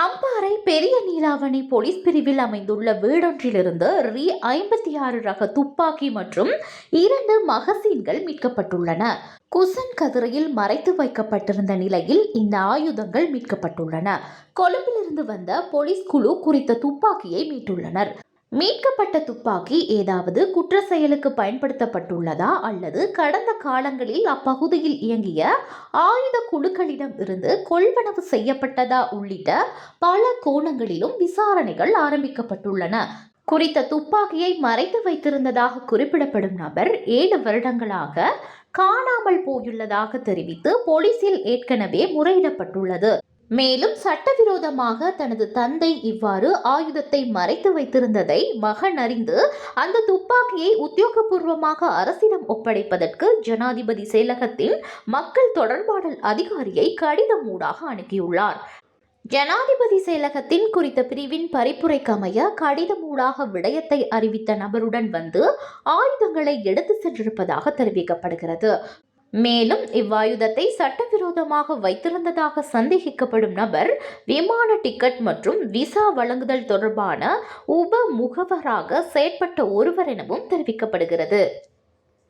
அம்பாறை பெரிய நீலாவணி போலீஸ் பிரிவில் அமைந்துள்ள வீடொன்றிலிருந்து ரி ஐம்பத்தி ஆறு ரக துப்பாக்கி மற்றும் இரண்டு மகசீன்கள் மீட்கப்பட்டுள்ளன. குசன் கதிரையில் மறைத்து வைக்கப்பட்டிருந்த நிலையில் இந்த ஆயுதங்கள் மீட்கப்பட்டுள்ளன. கொழும்பிலிருந்து வந்த போலீஸ் குழு குறித்த துப்பாக்கியை மீட்டுள்ளனர். மீட்கப்பட்ட துப்பாக்கி ஏதாவது குற்ற செயலுக்கு பயன்படுத்தப்பட்டுள்ளதா அல்லது கடந்த காலங்களில் அப்பகுதியில் இயங்கிய ஆயுத குழுக்களிடம் இருந்து கொள்வனவு செய்யப்பட்டதா உள்ளிட்ட பல கோணங்களிலும் விசாரணைகள் ஆரம்பிக்கப்பட்டுள்ளன. குறித்த துப்பாக்கியை மறைத்து வைத்திருந்ததாக குறிப்பிடப்படும் நபர் ஏழு வருடங்களாக காணாமல் போயுள்ளதாக தெரிவித்து போலீசில் ஏற்கனவே முறையிடப்பட்டுள்ளது. மேலும் சட்டவிரோதமாக தனது தந்தை இவ்வாறு ஆயுதத்தை மறைத்து வைத்திருந்ததை மகன் அறிந்து அந்த துப்பாக்கியை உத்தியோகபூர்வமாக அரசிடம் ஒப்படைப்பதற்கு ஜனாதிபதி செயலகத்தின் மக்கள் தொடர்பாடல் அதிகாரியை கடிதம் ஊடாக அனுப்பியுள்ளார். ஜனாதிபதி செயலகத்தின் குறித்த பிரிவின் பரிப்புரைக்கமைய கடிதமூடாக விடயத்தை அறிவித்த நபருடன் வந்து ஆயுதங்களை எடுத்து சென்றிருப்பதாக தெரிவிக்கப்படுகிறது. மேலும் இவ்வாயுதத்தை சட்டவிரோதமாக வைத்திருந்ததாக சந்தேகிக்கப்படும் நபர் விமான டிக்கெட் மற்றும் விசா வழங்குதல் தொடர்பான உப முகவராக செயற்பட்ட ஒருவர் எனவும் தெரிவிக்கப்படுகிறது.